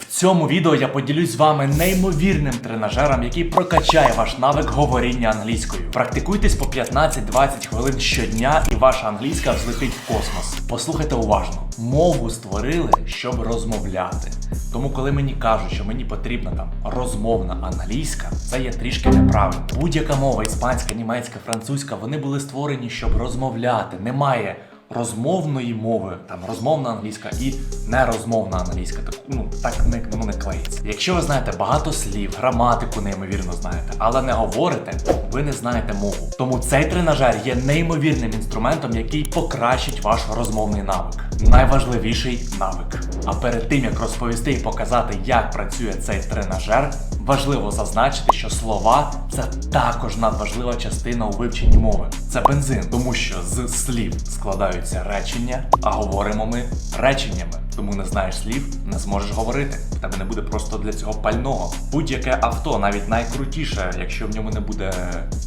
В цьому відео я поділюсь з вами неймовірним тренажером, який прокачає ваш навик говоріння англійською. Практикуйтесь по 15-20 хвилин щодня, і ваша англійська взлетить в космос. Послухайте уважно. Мову створили, щоб розмовляти. Тому, коли мені кажуть, що мені потрібна там розмовна англійська, це є трішки неправильно. Будь-яка мова, іспанська, німецька, французька, вони були створені, щоб розмовляти. Немає розмовної мови, там розмовна англійська і нерозмовна англійська. Так, ну так не, ну, не клеїться. Якщо ви знаєте багато слів, граматику неймовірно знаєте, але не говорите, ви не знаєте мову. Тому цей тренажер є неймовірним інструментом, який покращить ваш розмовний навик. Найважливіший навик. А перед тим як розповісти і показати, як працює цей тренажер, важливо зазначити, що слова це також надважлива частина у вивченні мови. Це бензин, тому що з слів складаються речення, а говоримо ми реченнями. Тому не знаєш слів, не зможеш говорити. В тебе не буде просто для цього пального. Будь-яке авто, навіть найкрутіше, якщо в ньому не буде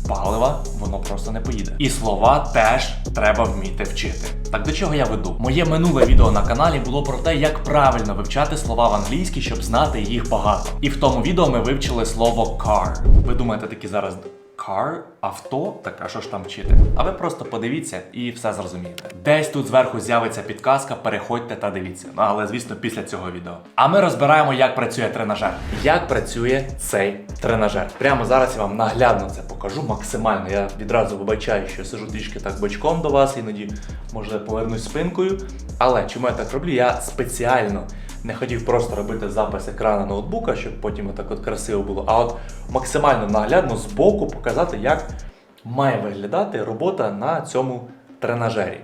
палива, воно просто не поїде. І слова теж треба вміти вчити. Так до чого я веду? Моє минуле відео на каналі було про те, як правильно вивчати слова в англійській, щоб знати їх багато. І в тому відео ми вивчили слово car. Ви думаєте такі зараз car, авто, так а що ж там вчити? А ви просто подивіться і все зрозумієте. Десь тут зверху з'явиться підказка, переходьте та дивіться. Ну але звісно, після цього відео. А ми розбираємо, як працює тренажер. Як працює цей тренажер? Прямо зараз я вам наглядно це покажу максимально. Я відразу вибачаю, що сижу трішки так бочком до вас, іноді може повернусь спинкою. Але чому я так роблю? Я спеціально не хотів просто робити запис екрану ноутбука, щоб потім отак от красиво було, а от максимально наглядно збоку показати, як має виглядати робота на цьому тренажері.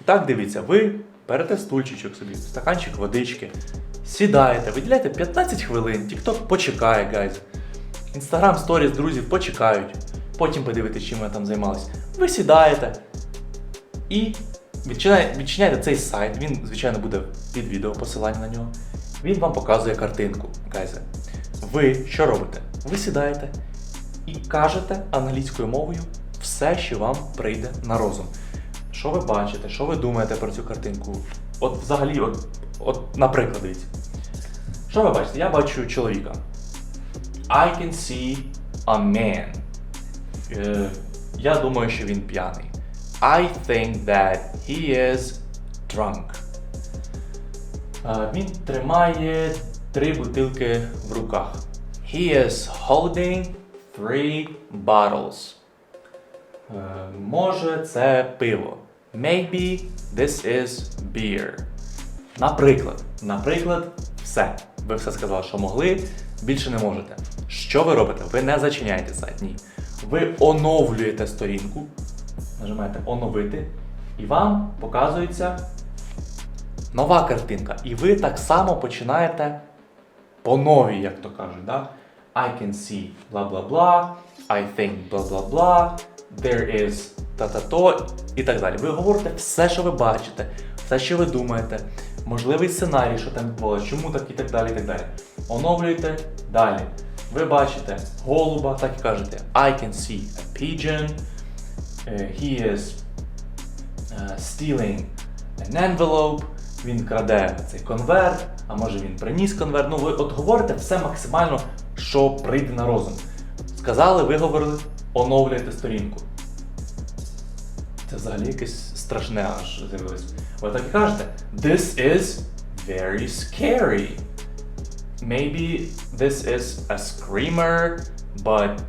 І так, дивіться, ви берете стульчичок собі, стаканчик водички, сідаєте, виділяєте 15 хвилин, TikTok почекає, гайз. Інстаграм сторіс друзів почекають. Потім подивитесь, чим ви там займалися. Ви сідаєте і відчиняєте, відчиняєте цей сайт. Він, звичайно, буде під відео посилання на нього. Він вам показує картинку, гайзе. Ви що робите? Ви сідаєте і кажете англійською мовою все, що вам прийде на розум. Що ви бачите, що ви думаєте про цю картинку? От взагалі, от, от наприклад, дивіться. Що ви бачите? Я бачу чоловіка. I can see a man. Е, я думаю, що він п'яний. I think that he is drunk. Е, він тримає три бутилки в руках. He is holding three bottles. Е, може, це пиво. Maybe this is beer. Наприклад, наприклад, все. Ви все сказали, що могли, більше не можете. Що ви робите? Ви не зачиняєте сайт, ні. Ви оновлюєте сторінку, нажимаєте оновити, і вам показується нова картинка. І ви так само починаєте по новій, як то кажуть. Да? I can see бла бла бла, I think бла бла бла, there is та-та-то і так далі. Ви говорите все, що ви бачите, все, що ви думаєте, можливий сценарій, що там відбулося, чому так і так далі. і так далі. Оновлюєте далі. Ви бачите голуба, так і кажете I can see a pigeon, he is е, stealing an envelope, він краде цей конверт, а може він приніс конверт. Ну, ви от говорите все максимально, що прийде на розум. Сказали, виговорили, оновлюєте сторінку. Це взагалі якесь страшне аж з'явилось. Ви так і кажете, this is very scary. Maybe this is a screamer, but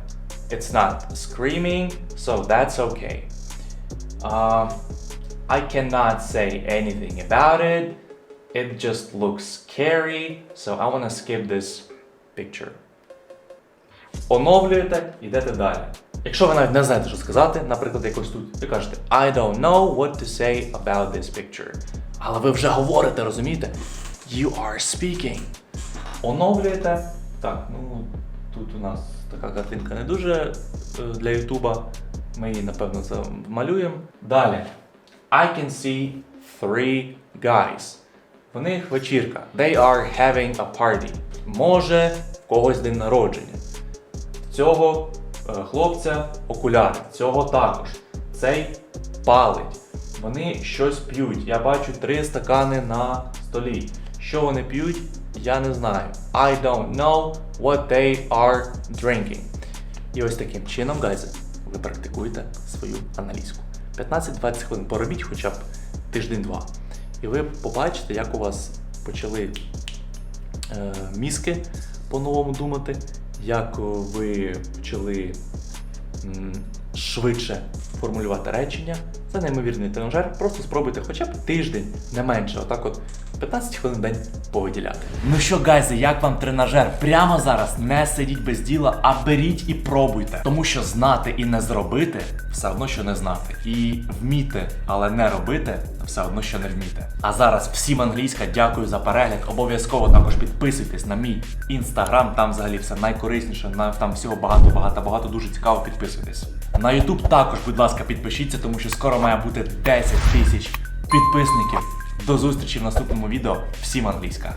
it's not screaming, so that's okay. Um, I cannot say anything about it. It just looks scary, so I want to skip this picture. Оновлюєте, йдете далі. Якщо ви навіть не знаєте, що сказати, наприклад, якось тут, ви кажете I don't know what to say about this picture. Але ви вже говорите, розумієте? You are speaking. Оновлюєте. Так, ну тут у нас така картинка не дуже е, для Ютуба. Ми її, напевно, замалюємо. Далі. I can see three guys. В них вечірка. They are having a party. Може, в когось день народження. Цього е, хлопця окуляри, цього також. Цей палить. Вони щось п'ють. Я бачу три стакани на столі. Що вони п'ють? Я не знаю. I don't know what they are drinking. І ось таким чином, гайзи, ви практикуєте свою англійську. 15-20 хвилин поробіть хоча б тиждень-два. І ви побачите, як у вас почали е, мізки по-новому думати, як е, ви почали м, швидше формулювати речення. Це неймовірний тренажер. Просто спробуйте хоча б тиждень, не менше. Отак от 15 хвилин в день повиділяти. Ну що, гайзи, як вам тренажер? Прямо зараз не сидіть без діла, а беріть і пробуйте. Тому що знати і не зробити все одно, що не знати. І вміти, але не робити все одно, що не вміти. А зараз всім англійська, дякую за перегляд. Обов'язково також підписуйтесь на мій інстаграм, там взагалі все найкорисніше, на- там всього багато, багато, багато, дуже цікаво, підписуйтесь. На YouTube також, будь ласка, підпишіться, тому що скоро має бути 10 тисяч підписників. До зустрічі в наступному відео. Всім англійська!